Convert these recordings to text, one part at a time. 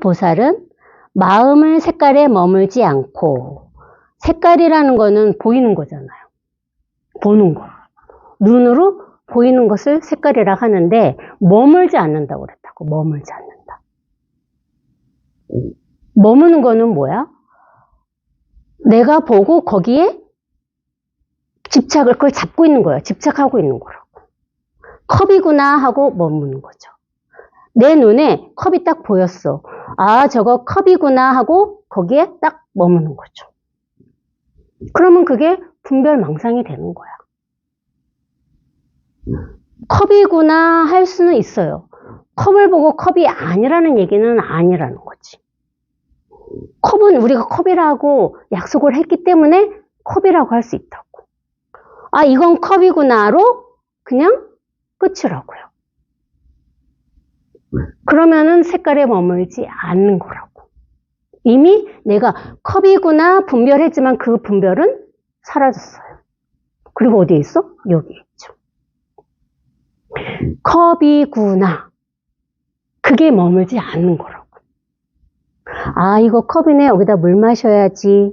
보살은 마음을 색깔에 머물지 않고 색깔이라는 거는 보이는 거잖아요. 보는 거. 눈으로 보이는 것을 색깔이라 하는데 머물지 않는다고 그랬다고. 머물지 않는다. 머무는 거는 뭐야? 내가 보고 거기에 집착을 그걸 잡고 있는 거예요. 집착하고 있는 거라고. 컵이구나 하고 머무는 거죠. 내 눈에 컵이 딱 보였어. 아, 저거 컵이구나 하고 거기에 딱 머무는 거죠. 그러면 그게 분별 망상이 되는 거야. 컵이구나 할 수는 있어요. 컵을 보고 컵이 아니라는 얘기는 아니라는 거지. 컵은 우리가 컵이라고 약속을 했기 때문에 컵이라고 할 수 있다고. 아, 이건 컵이구나로 그냥 끝이라고요. 그러면은 색깔에 머물지 않는 거라고. 이미 내가 컵이구나 분별했지만 그 분별은 사라졌어요. 그리고 어디에 있어? 여기 있죠. 컵이구나. 그게 머물지 않는 거라고. 아, 이거 컵이네. 여기다 물 마셔야지.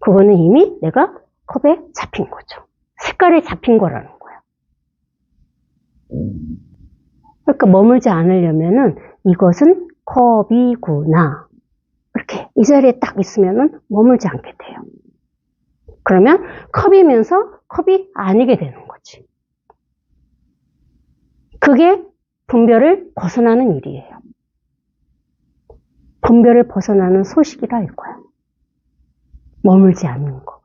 그거는 이미 내가 컵에 잡힌 거죠. 색깔에 잡힌 거라는 거야. 그러니까 머물지 않으려면은 이것은 컵이구나. 이렇게 이 자리에 딱 있으면은 머물지 않게 돼요. 그러면 컵이면서 컵이 아니게 되는 거지. 그게 분별을 벗어나는 일이에요. 분별을 벗어나는 소식이라 이거야. 머물지 않는 거.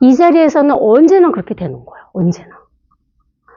이 자리에서는 언제나 그렇게 되는 거야. 언제나.